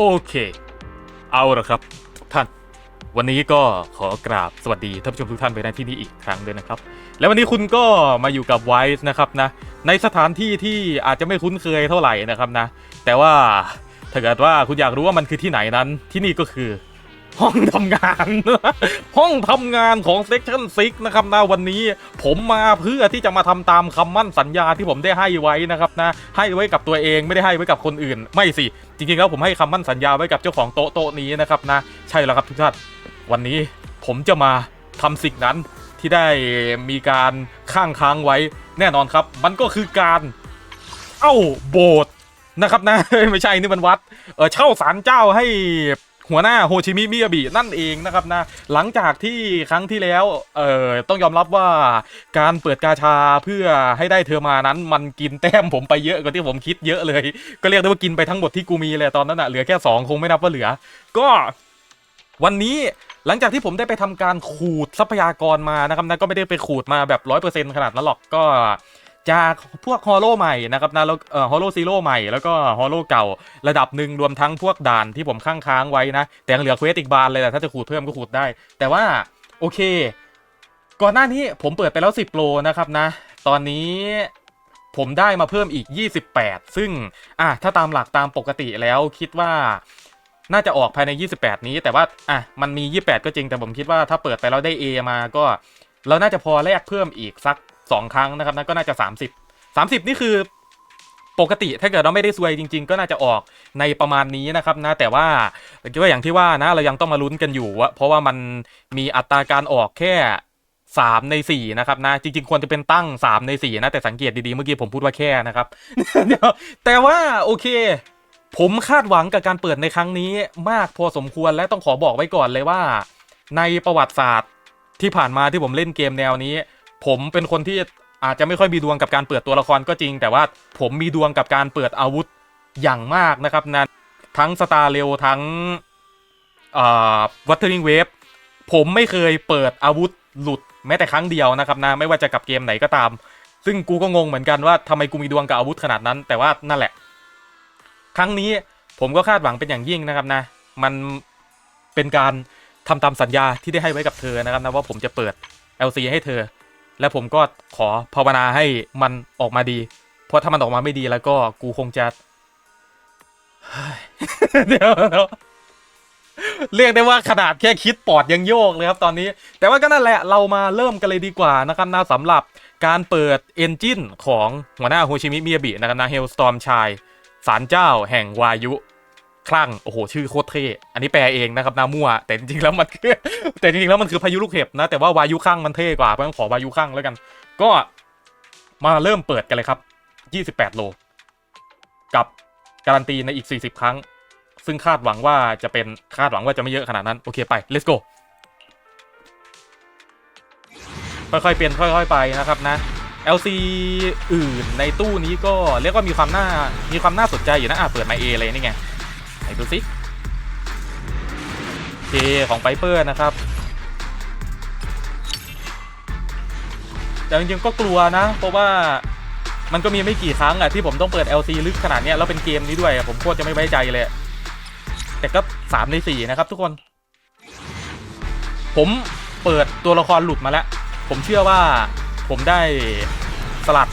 โอเค เอาละครับทุกท่าน วันนี้ก็ขอกราบสวัสดีท่านผู้ชมทุกท่านไปในที่นี้อีกครั้งด้วยนะครับ แล้ววันนี้คุณก็มาอยู่กับไวส์นะครับนะ ในสถานที่ที่อาจจะไม่คุ้นเคยเท่าไหร่นะครับนะ แต่ว่าถ้าเกิดว่าคุณอยากรู้ว่ามันคือที่ไหนนั้น ที่นี่ก็คือ ห้องทำงาน ห้องทำงานของ Section 6นะครับนะวันนี้ผมมาเพื่อที่จะมาทำตามคำมั่นสัญญาที่ผมได้ให้ไว้นะครับนะให้ไว้กับตัวเองไม่ได้ให้ไว้กับคนอื่น ไม่สิ จริงๆแล้วผมให้คำมั่นสัญญาไว้กับเจ้าของโต๊ะโต๊ะนี้นะครับนะใช่แล้วครับทุกท่านวันนี้ผมจะมาทำสิ่งนั้นที่ได้มีการข้างค้างไว้แน่นอนครับ มันก็คือการเอ้าโบสถ์นะครับนะไม่ใช่นี่มันวัดเออเช่าศาลเจ้าให้ หัวหน้าโฮชิมิมิยาบินั่นเองนะครับนะหลังจากที่ครั้งที่แล้วเออต้องยอมรับว่าการเปิดกาชาเพื่อให้ได้เธอมานั้น มันกินแต้มผมไปเยอะกว่าที่ผมคิดเยอะเลย ก็เรียกได้ว่ากินไปทั้งหมดที่กูมีเลยตอนนั้นอะเหลือแค่สองคงไม่นับว่าเหลือ ก็วันนี้หลังจากที่ผมได้ไปทำการขูดทรัพยากรมานะครับนะก็ไม่ได้ไปขูดมาแบบร้อยเปอร์เซ็นต์ขนาดนั้นหรอกก็ จากพวกฮอลโลใหม่นะครับนะแล้วเอ่อฮอลโลซีโร่ใหม่แล้วก็ฮอลโลเก่าระดับหนึ่งรวมทั้งพวกด่านที่ผมค้างค้างไว้นะ แต่ยังเหลือเควสอีกบานเลยแต่ถ้าจะขูดเพิ่มก็ขูดได้ แต่ว่าโอเค ก่อนหน้านี้ผมเปิดไปแล้ว 10โลนะครับนะ ตอนนี้ผมได้มาเพิ่มอีก 28 ซึ่งอะถ้าตามหลักตามปกติแล้วคิดว่าน่าจะออกภายใน 28 นี้ แต่ว่าอะมันมี 28 ก็จริงแต่ผมคิดว่าถ้าเปิดไปแล้วได้ A มาก็ เราน่าจะพอแลกเพิ่มอีกสัก 2ครั้งนะครับนั่นก็น่าจะ 30 30 นี่คือปกติถ้าเกิดเราไม่ได้ซวยจริง ๆ ก็น่าจะออกในประมาณนี้นะครับนะแต่ว่าก็อย่างที่ว่านะเรายังต้องมาลุ้นกันอยู่ว่าเพราะว่ามันมีอัตราการออกแค่ 3 ใน 4 นะครับนะจริง ๆ ควรจะเป็นตั้ง 3 ใน 4 นะ แต่สังเกตดีๆ เมื่อกี้ผมพูดว่าแค่นะครับเดี๋ยวแต่ว่าโอเค ผมคาดหวังกับการเปิดในครั้งนี้มากพอสมควรและต้องขอบอกไว้ก่อนเลยว่า ในประวัติศาสตร์ที่ผ่านมาที่ผมเล่นเกมแนวนี้ ผมเป็นคนที่อาจจะไม่ค่อยมีดวงกับการเปิดตัวละครก็จริง แต่ว่าผมมีดวงกับการเปิดอาวุธอย่างมากนะครับนะทั้งสตาร์เรลทั้งวัตเทอร์ลิงเวฟผมไม่เคยเปิดอาวุธหลุดแม้แต่ครั้งเดียวนะครับนะไม่ว่าจะกับเกมไหนก็ตาม ซึ่งกูก็งงเหมือนกันว่าทำไมกูมีดวงกับอาวุธขนาดนั้น แต่ว่านั่นแหละ ครั้งนี้ผมก็คาดหวังเป็นอย่างยิ่งนะครับนะ มันเป็นการทำตามสัญญาที่ได้ให้ไว้กับเธอนะครับนะว่าผมจะเปิด LC ให้เธอ และผมก็ขอภาวนาให้มันออกมาดี เพราะถ้ามันออกมาไม่ดีแล้วก็กูคงจะเฮ้ยเดี๋ยวเรียกได้ว่าขนาดแค่คิดปอดยังโยกเลยครับตอนนี้ แต่ว่าก็นั่นแหละเรามาเริ่มกันเลยดีกว่านะครับนะสำหรับการเปิดเอนจินของหัวหน้าโฮชิมิมิยาบินะครับนะเฮลสตอมชายศาลเจ้าแห่งวายุ คลั่งโอ้โหชื่อโคตรเท่อันนี้แปลเองนะครับนามัวแต่จริงๆแล้วมันคือแต่จริงๆแล้วมันคือพายุลูกเห็บนะ แต่ว่าวายุคลั่งมันเท่กว่าเพราะฉะนั้นขอวายุคลั่งแล้วกัน ก็มาเริ่มเปิดกันเลยครับ 28 โล กับการันตีในอีก 40 ครั้ง ซึ่งคาดหวังว่าจะเป็นคาดหวังว่าจะไม่เยอะขนาดนั้น โอเคไป let's go ค่อยๆเป็นค่อยๆไปนะครับนะ LC อื่นในตู้นี้ก็เรียกว่ามีความน่ามีความน่าสนใจอยู่นะอะเปิดมา A เลยนี่ไง ไหนดูสิเคของไ i เปอร์นะครับ แต่จริงๆก็กลัวนะ เพราะว่ามันก็มีไม่กี่ครั้งอะที่ผมต้องเปิด LC ลึกขนาดเนี้ยแล้วเป็นเกมนี้ด้วย ผมโคตรจะไม่ไว้ใจเลย แต่ก็สามในสี่นะครับทุกคน ผมเปิดตัวละครหลุดมาแล้ว ผมเชื่อว่าผมได้สลัด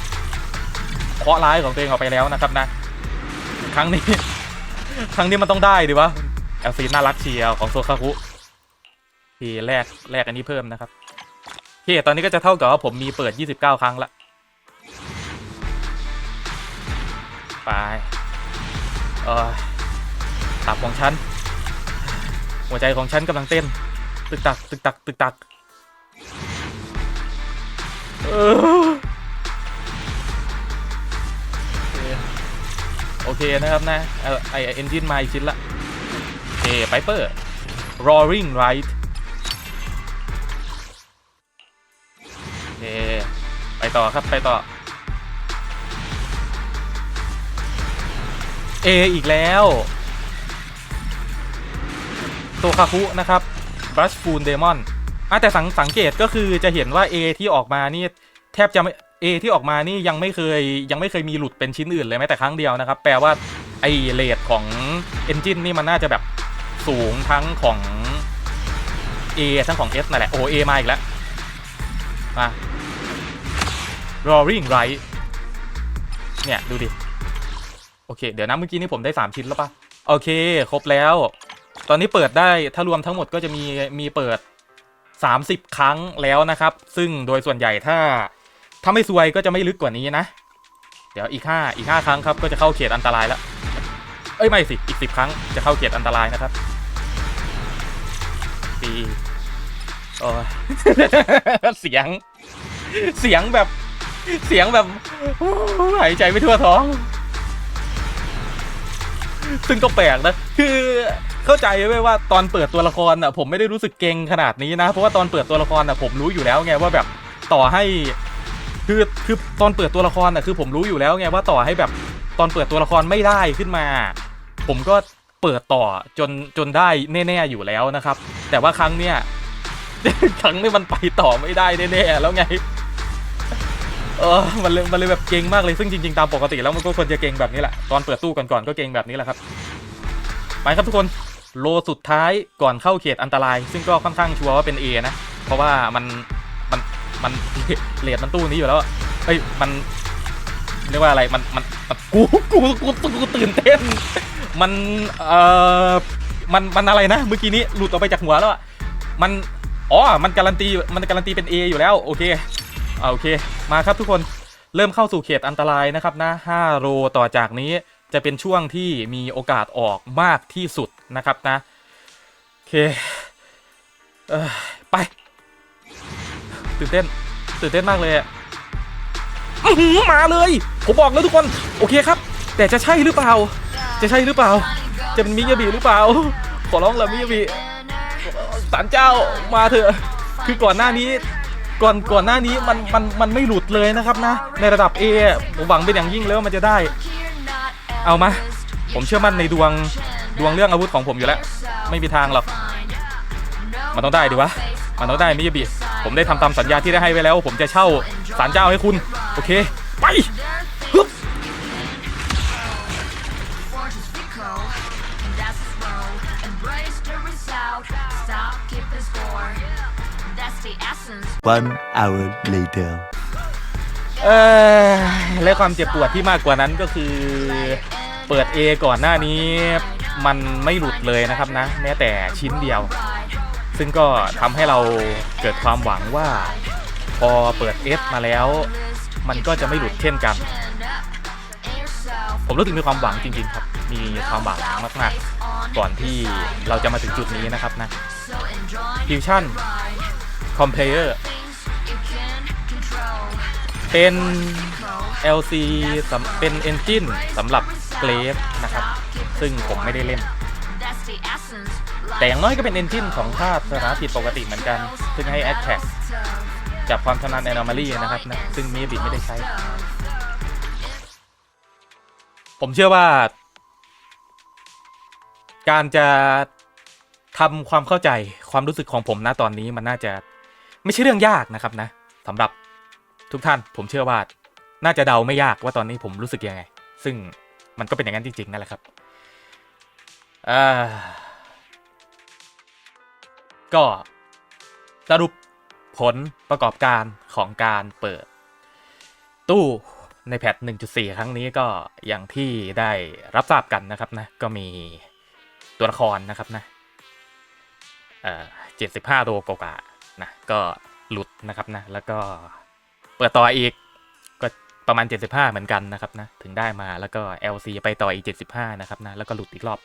เคราะห์ร้ายของตัวเองออกไปแล้วนะครับนะ ครั้งนี้ ครั้งนี้มันต้องได้ดิวะแอลซีน่ารักเชียวของโซคาคุทีแรกแรกอันนี้เพิ่มนะครับโอเคตอนนี้ก็จะเท่ากับว่าผมมีเปิด 29 ครั้งละไปเออตับของฉัน หัวใจของฉันกำลังเต้น ตึกตัก ตึกตัก ตึกตัก เออโอ โอเคนะครับนะไอเอนจินมาอีกชิ้นละโอเคไปเปอร์ roaring right โอเคไปต่อครับไปต่อ A อีกแล้วโตคาคุนะครับ brush full demon อะแต่สังสังเกตก็คือจะเห็นว่า A ที่ออกมานี่ แทบจะไม่ A ที่ออกมานี่ยังไม่เคยยังไม่เคยมีหลุดเป็นชิ้นอื่นเลยแม้แต่ครั้งเดียวนะครับ แปลว่าไอเลทของเอนจินนี่มันน่าจะแบบสูงทั้งของ A ทั้งของ S นั่นแหละ โอ A มาอีกแล้ว มา Roaring Right เนี่ย ดูดิ โอเค เดี๋ยวนะเมื่อกี้นี่ผมได้ 3 ชิ้นแล้วปะโอเค ครบแล้ว ตอนนี้เปิดได้ถ้ารวมทั้งหมดก็จะมีมีเปิด 30 ครั้งแล้วนะครับ ซึ่งโดยส่วนใหญ่ถ้า ถ้าไม่ซวยก็จะไม่ลึกกว่านี้นะ เดี๋ยวอีก5อีก5ครั้งครับก็จะเข้าเขตอันตรายแล้ว เอ้ยไม่สิ อีก10ครั้งจะเข้าเขตอันตรายนะครับปีโอ้เสียง เสียงแบบ เสียงแบบหายใจไม่ทั่วท้อง ซึ่งก็แปลกนะ คือเข้าใจไว้ว่าตอนเปิดตัวละครอะผมไม่ได้รู้สึกเก่งขนาดนี้นะ เพราะว่าตอนเปิดตัวละครอะผมรู้อยู่แล้วไงว่าแบบต่อให้ คือคือตอนเปิดตัวละครอะคือผมรู้อยู่แล้วไงว่าต่อให้แบบตอนเปิดตัวละครไม่ได้ขึ้นมา ผมก็เปิดต่อจนจนได้แน่ๆอยู่แล้วนะครับ แต่ว่าครั้งเนี้ยครั้งนี้มันไปต่อไม่ได้แน่ๆแล้วไงเออมันเลยมันเลยแบบเก่งมากเลยซึ่งจริงๆตามปกติแล้วมันก็ควรจะเก่งแบบนี้แหละตอนเปิดตู้ก่อนๆก็เก่งแบบนี้แหละครับไปครับทุกคนโลสุดท้ายก่อนเข้าเขตอันตราย ซึ่งก็ค่อนข้างชัวร์ว่าเป็น A นะเพราะว่ามัน มันเลดมันตู้นี้อยู่แล้วเฮ้ยมันเรียกว่าอะไรมันมันกูกูกูกูตื่นเต้น มันเอ่อมันมันอะไรนะ เมื่อกี้นี้หลุดออกไปจากหัวแล้วอะมันอ๋อมันการันตีมันการันตีเป็น A อยู่แล้วโอเคอ่าโอเคมาครับทุกคนเริ่มเข้าสู่เขตอันตรายนะครับนะ5โลต่อจากนี้จะเป็นช่วงที่มีโอกาสออกมากที่สุดนะครับนะโอเคเออไป ตื่นเต้นตื่นเต้นมากเลยอะมาเลย ผมบอกแล้วทุกคน โอเคครับ แต่จะใช่หรือเปล่า จะใช่หรือเปล่า จะเป็นมิยาบิหรือเปล่า ขอร้องละมิยาบิสารเจ้ามาเถอะ คือก่อนหน้านี้ ก่อนก่อนหน้านี้มันมันมันไม่หลุดเลยนะครับนะ ในระดับ A อผมหวังเป็นอย่างยิ่งแล้วมันจะได้ เอามา ผมเชื่อมั่นในดวงดวงเรื่องอาวุธของผมอยู่แล้ว ไม่มีทางหรอก มันต้องได้ดิวะ มันต้องได้มิยาบิ ผมได้ทำตามสัญญาที่ได้ให้ไว้แล้ว ผมจะเช่าศาลเจ้าให้คุณ โอเค ไปฮึบ Fortune's Pico, and that's the road. Embrace the result. Stop keeping score. That's the essence. One hour later. เออและความเจ็บปวดที่มากกว่านั้นก็คือเปิด A ก่อนหน้านี้ มันไม่หลุดเลยนะครับนะ แม้แต่ชิ้นเดียว ซึ่งก็ทำให้เราเกิดความหวังว่าพอเปิด S มาแล้ว มันก็จะไม่หลุดเช่นกัน ผมรู้สึกมีความหวังจริง ๆ ครับ มีความหวังมากๆ ก่อนที่เราจะมาถึงจุดนี้นะครับนะ Fusion Complayer เป็น LC เป็น Engine สำหรับ g r a v e นะครับ ซึ่งผมไม่ได้เล่น แต่อย่างน้อยก็เป็น Engine ของภาพสถานะผิดปกติเหมือนกัน ซึ่งให้ Attack จับความชำนาญ Anomaly นะครับนะซึ่งมีบิดไม่ได้ใช้ ผมเชื่อว่า การจะทำความเข้าใจความรู้สึกของผมนะตอนนี้มันน่าจะไม่ใช่เรื่องยากนะครับนะสำหรับทุกท่านผมเชื่อว่าน่าจะเดาไม่ยากว่าตอนนี้ผมรู้สึกยังไง ซึ่งมันก็เป็นอย่างนั้นจริงๆนั่นแหละครับอ่า ก็สรุปผลประกอบการของการเปิด ตู้ในแพท 1.4 ครั้งนี้ก็อย่างที่ได้รับทราบกันนะครับนะ ก็มีตัวละครนะครับนะเอ่อ75 ตัวกว่าๆนะก็หลุดนะครับนะ แล้วก็เปิดต่ออีกก็ประมาณ 75 เหมือนกันนะครับนะ ถึงได้มาแล้วก็ LC ไปต่ออีก 75 นะครับนะ แล้วก็หลุดอีกรอบ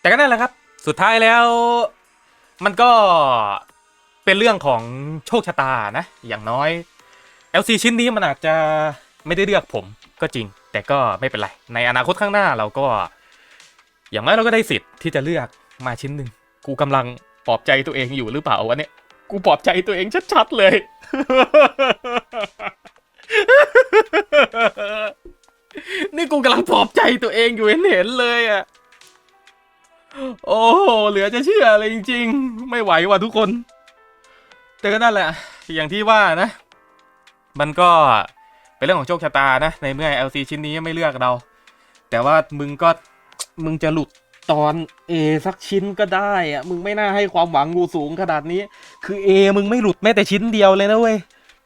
แต่ก็นั่นแหละครับ สุดท้ายแล้ว มันก็เป็นเรื่องของโชคชะตานะ อย่างน้อย LC ชิ้นนี้มันอาจจะไม่ได้เลือกผมก็จริง แต่ก็ไม่เป็นไร ในอนาคตข้างหน้าเราก็ อย่างน้อยเราก็ได้สิทธิ์ที่จะเลือกมาชิ้นหนึ่งกูกำลังปลอบใจตัวเองอยู่หรือเปล่าวะเนี่ยกูปลอบใจตัวเองชัดๆเลย นี่กูกำลังปลอบใจตัวเองอยู่เห็นๆเลยอะ โอ้โหเหลือจะเชื่อเลยจริง ๆ ไม่ไหวว่ะทุกคน แต่ก็นั่นแหละ อย่างที่ว่านะ มันก็เป็นเรื่องของโชคชะตานะ ในเมื่อ LC ชิ้นนี้ไม่เลือกเรา แต่ว่ามึงก็มึงจะหลุดตอน A สักชิ้นก็ได้อะมึงไม่น่าให้ความหวังกูสูงขนาดนี้ คือ A มึงไม่หลุดแม้แต่ชิ้นเดียวเลยนะเว้ย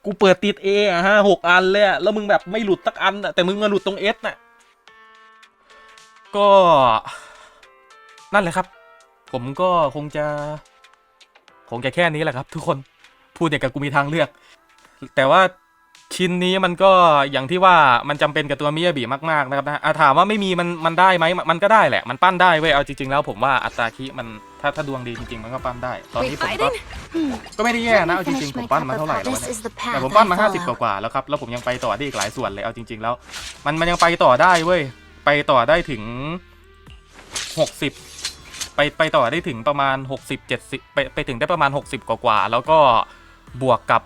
กูเปิดติด A อะห้าหกอันเลยอะแล้วมึงแบบไม่หลุดสักอันอะแต่มึงมาหลุดตรง S น่ะ ก็ นั่นแหละครับ ผมก็คงจะคงจะแค่นี้แหละครับ ทุกคนพูดอย่างกับกูมีทางเลือก แต่ว่าชิ้นนี้มันก็อย่างที่ว่ามันจำเป็นกับตัวมิยาบิมากๆนะครับนะอะถามว่าไม่มีมันมันได้ไหมมันก็ได้แหละ มันปั้นได้เว้ยเอาจริงๆแล้วผมว่าอัตราคิมันถ้าถ้าดวงดีจริงๆ มันก็ปั้นได้ ตอนนี้ผมก็ก็ไม่ได้แย่นะเอาจริงๆผมปั้นมาเท่าไหร่แล้วเนี่ยแต่ผมปั้นมา 50 กว่าๆแล้วครับแล้วผมยังไปต่อได้อีกหลายส่วนเลยเอาจริง ๆ แล้ว มันมันยังไปต่อได้เว้ยไปต่อได้ถึง 60 ไปไปต่อได้ถึงประมาณ 60 70 ไปไปถึงได้ประมาณ 60 กว่าๆแล้วก็บวกกับ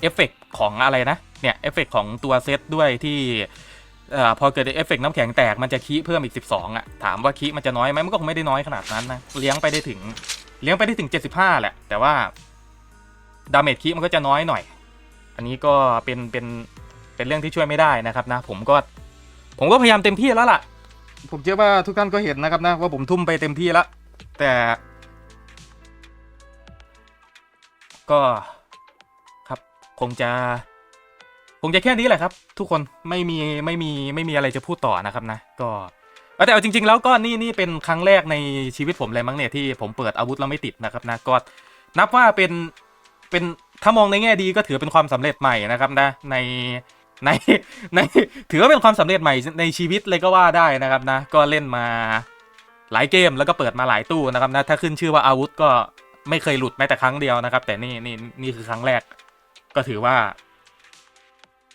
เอฟเฟกต์ของอะไรนะ เนี่ยเอฟเฟกต์ของตัวเซตด้วยที่อพอเกิดเอฟเฟกต์น้ำแข็งแตกมันจะคีเพิ่มอีก 12อะถามว่าคีมันจะน้อยไหมมันก็คงไม่ได้น้อยขนาดนั้นนะเลี้ยงไปได้ถึงเลี้ยงไปได้ถึง 75 แหละ แต่ว่าดาเมจคีมันก็จะน้อยหน่อย อันนี้ก็เป็นเป็นเป็นเรื่องที่ช่วยไม่ได้นะครับนะ ผมก็ผมก็พยายามเต็มที่แล้วล่ะ ผมเชื่อว่าทุกท่านก็เห็นนะครับนะว่าผมทุ่มไปเต็มที่แล้วแต่ ก็ครับคงจะคงจะแค่นี้แหละครับ ทุกคนไม่มีไม่มีไม่มีอะไรจะพูดต่อนะครับนะ ก็แต่เอาจริง ๆ แล้วก็นี่นี่เป็นครั้งแรกในชีวิตผมเลยมั้งเนี่ยที่ผมเปิดอาวุธแล้วไม่ติดนะครับนะก็นับว่าเป็นเป็นถ้ามองในแง่ดีก็ถือเป็นความสำเร็จใหม่นะครับนะใน ในในถือว่าเป็นความสำเร็จใหม่ในชีวิตเลยก็ว่าได้นะครับนะ ก็เล่นมาหลายเกมแล้วก็เปิดมาหลายตู้นะครับนะถ้าขึ้นชื่อว่าอาวุธก็ไม่เคยหลุดแม้แต่ครั้งเดียวนะครับ แต่นี่นี่นี่คือครั้งแรก ก็ถือว่า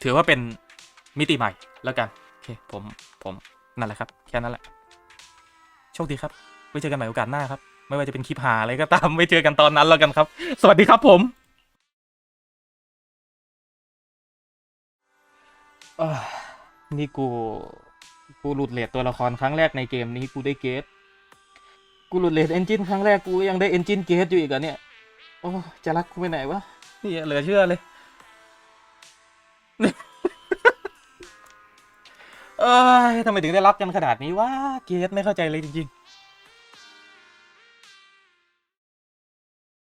ถือว่าเป็นมิติใหม่แล้วกันโอเคผมผมนั่นแหละครับ แค่นั้นแหละโชคดีครับไว้เจอกันใหม่โอกาสหน้าครับ ไม่ว่าจะเป็นคลิปหาอะไรก็ตามไว้เจอกันตอนนั้นแล้วกันครับ สวัสดีครับผม นี่กู กูหลุดเลทตัวละครครั้งแรกในเกมนี้กูได้เกตกูหลุดเลทเอนจินครั้งแรกกูยังได้เอนจินเกตอยู่อีกอะเนี่ย โอ้ จะรักกูไปไหนวะนี่เหลือเชื่อเลย เอ้ยทำไมถึงได้รับกันขนาดนี้วะ เกตไม่เข้าใจเลยจริงๆ